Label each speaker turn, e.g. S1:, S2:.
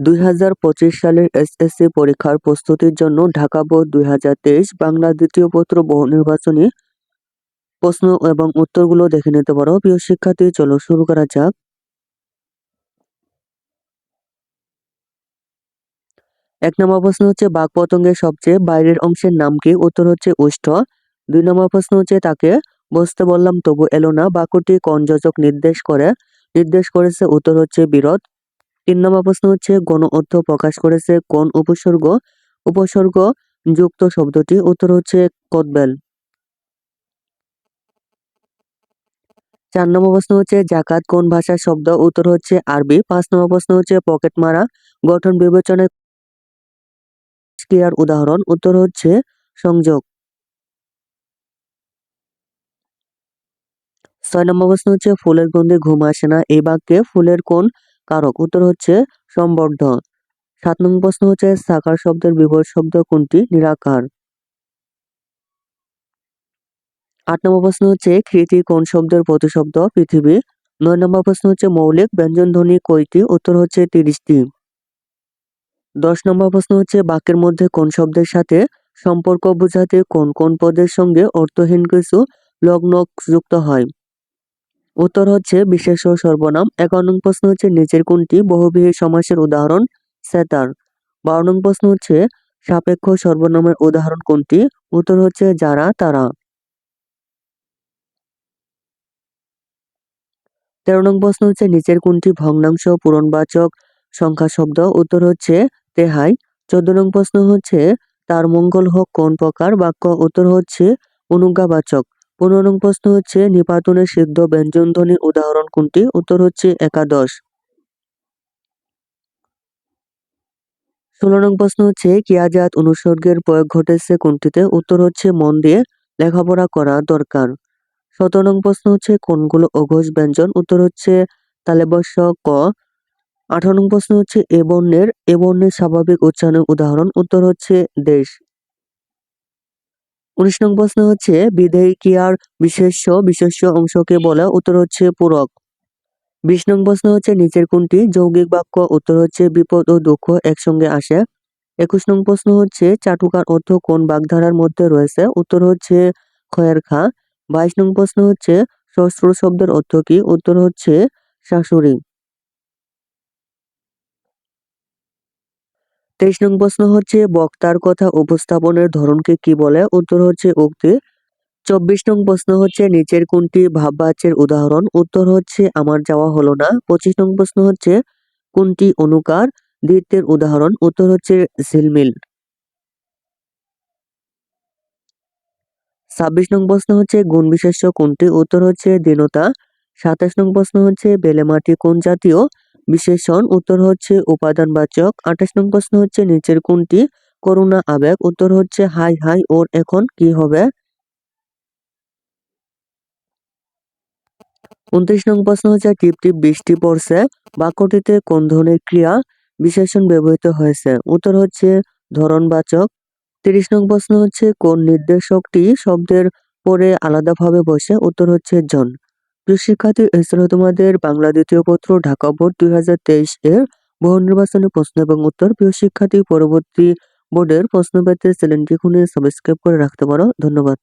S1: দুই হাজার পঁচিশ সালের এসএসসি পরীক্ষার প্রস্তুতির জন্য ঢাকা বোর্ড দুই হাজার তেইশ বাংলা দ্বিতীয় পত্র বহু নির্বাচনী প্রশ্ন এবং উত্তরগুলো দেখে নিতে পারো। প্রিয় শিক্ষার্থী, চলো শুরু করা যাক। এক নম্বর প্রশ্ন হচ্ছে বাঘ পতঙ্গের সবচেয়ে বাইরের অংশের নাম কি? উত্তর হচ্ছে উষ্ঠ। দুই নম্বর প্রশ্ন হচ্ছে, তাকে বসতে বললাম তবু এলো না। বাক্যটি কোন যোজক নির্দেশ করে? নির্দেশ করেছে, উত্তর হচ্ছে বিরোধ। তিন নম্বর প্রশ্ন হচ্ছে, গণ অর্থ প্রকাশ করেছে কোন উপসর্গ? উপসর্গ যুক্ত শব্দটি। উত্তর হচ্ছে কদবেল। চার নম্বর প্রশ্ন হচ্ছে, জাকাত কোন ভাষার শব্দ? উত্তর হচ্ছে আরবি। পাঁচ নম্বর প্রশ্ন হচ্ছে, পকেট মারা। গঠন বিবেচনায় ক্রিয়ার উদাহরণ। উত্তর হচ্ছে সংযোগ। ছয় নম্বর প্রশ্ন হচ্ছে, ফুলের গন্ধে ঘুম আসে না। এই বাক্যে ফুলের কোন কারক। উত্তর হচ্ছে সম্বর্ধ সাত নম্বর প্রশ্ন হচ্ছে সাকার শব্দের বিপরীত শব্দ কোনটি? নিরাকার। আট নম্বর প্রশ্ন হচ্ছে কৃতি কোন শব্দের প্রতিশব্দ পৃথিবী? নয় নম্বর প্রশ্ন হচ্ছে মৌলিক ব্যঞ্জন ধ্বনি কয়টি উত্তর হচ্ছে তিরিশটি। দশ নম্বর প্রশ্ন হচ্ছে বাক্যের মধ্যে কোন শব্দের সাথে সম্পর্ক বোঝাতে কোন কোন পদের সঙ্গে অর্থহীন কিছু লগ্ন যুক্ত হয়? উত্তর হচ্ছে বিশেষ ও সর্বনাম। নং প্রশ্ন হচ্ছে নিচের কোনটি? বহুবিহী সমাসের উদাহরণ, সেতার। বারো নং প্রশ্ন হচ্ছে সাপেক্ষ সর্বনামের উদাহরণ কোনটি? উত্তর হচ্ছে যারা, তারা। তেরো নং প্রশ্ন হচ্ছে নিচের কোনটি? ভগ্নাংশ, পূরণবাচক, সংখ্যা শব্দ। উত্তর হচ্ছে তেহাই। চোদ্দ নং প্রশ্ন হচ্ছে তার মঙ্গল হোক কোন প্রকার? বাক্য উত্তর হচ্ছে অনুজ্ঞাবাচক। পনেরো নং প্রশ্ন হচ্ছে, নিপাতনের সিদ্ধ ব্যঞ্জনধ্বনির উদাহরণ কোনটি? উত্তর হচ্ছে একাদশ। ষোলো নং প্রশ্ন হচ্ছে কিয়াজাত অনুসর্গের প্রয়োগ ঘটেছে কোনটিতে? উত্তর হচ্ছে, মন দিয়ে লেখাপড়া করা দরকার। সতেরো নং প্রশ্ন হচ্ছে, কোনগুলো অঘোষ ব্যঞ্জন? উত্তর হচ্ছে তালেবস্য ক। আঠারো নং প্রশ্ন হচ্ছে, এ বর্ণের এ বর্ণের স্বাভাবিক উচ্চারণের উদাহরণ? উত্তর হচ্ছে, দেশ। উনিশ নং প্রশ্ন হচ্ছে, বিধেয় ক্রিয়ার বিশেষ্য বিশেষ্য অংশকে বলে উত্তর হচ্ছে পূরক। বিশ নং প্রশ্ন হচ্ছে, নিচের কোনটি? যৌগিক বাক্য, উত্তর হচ্ছে বিপদ ও দুঃখ একসঙ্গে আসে। একুশ নং প্রশ্ন হচ্ছে, চাটুকার অর্থ কোন বাগধারার মধ্যে রয়েছে? উত্তর হচ্ছে খয়ের খা। বাইশ নং প্রশ্ন হচ্ছে শ্বশ্র শব্দের অর্থ কি? উত্তর হচ্ছে শাশুড়ি। তেইশ নং প্রশ্ন হচ্ছে, বক্তার কথা উপস্থাপনের ধরনকে কি বলে? উত্তর হচ্ছে উক্তি। চব্বিশ নং প্রশ্ন হচ্ছে, নিচের কোনটি ভাববাচ্যের উদাহরণ? উত্তর হচ্ছে, আমার যাওয়া হলো না। পঁচিশ নং প্রশ্ন হচ্ছে, কোনটি অনুকার? দ্বিতীয় উদাহরণ, উত্তর হচ্ছে, ঝিলমিল। ছাব্বিশ নং প্রশ্ন হচ্ছে, গুণ বিশেষ্য কোনটি? উত্তর হচ্ছে, দীনতা। সাতাশ নং প্রশ্ন হচ্ছে, বেলেমাটি কোন জাতীয়? বিশেষণ উত্তর হচ্ছে উপাদানবাচক। আঠাশ নং প্রশ্ন হচ্ছে নিচের কোনটি? করুণা আবেগ। উত্তর হচ্ছে হাই হাই, ওর এখন কি হবে? উনত্রিশ নং প্রশ্ন হচ্ছে টিপ টিপ বৃষ্টি পড়ছে। বাক্যটিতে কোন ধরনের ক্রিয়া বিশেষণ ব্যবহৃত হয়েছে? উত্তর হচ্ছে ধরনবাচক। তিরিশ নং প্রশ্ন হচ্ছে কোন নির্দেশকটি শব্দের পরে আলাদাভাবে বসে? উত্তর হচ্ছে জন। প্রিয় শিক্ষার্থী এছাড়াও তোমাদের বাংলা দ্বিতীয় পত্র, ঢাকা বোর্ড দুই হাজার তেইশ এর বহু নির্বাচনী প্রশ্ন এবং উত্তর। প্রিয় শিক্ষার্থী, পরবর্তী বোর্ডের প্রশ্ন পেতে চ্যানেলটি খুনে সাবস্ক্রাইব করে রাখতে পারো। ধন্যবাদ।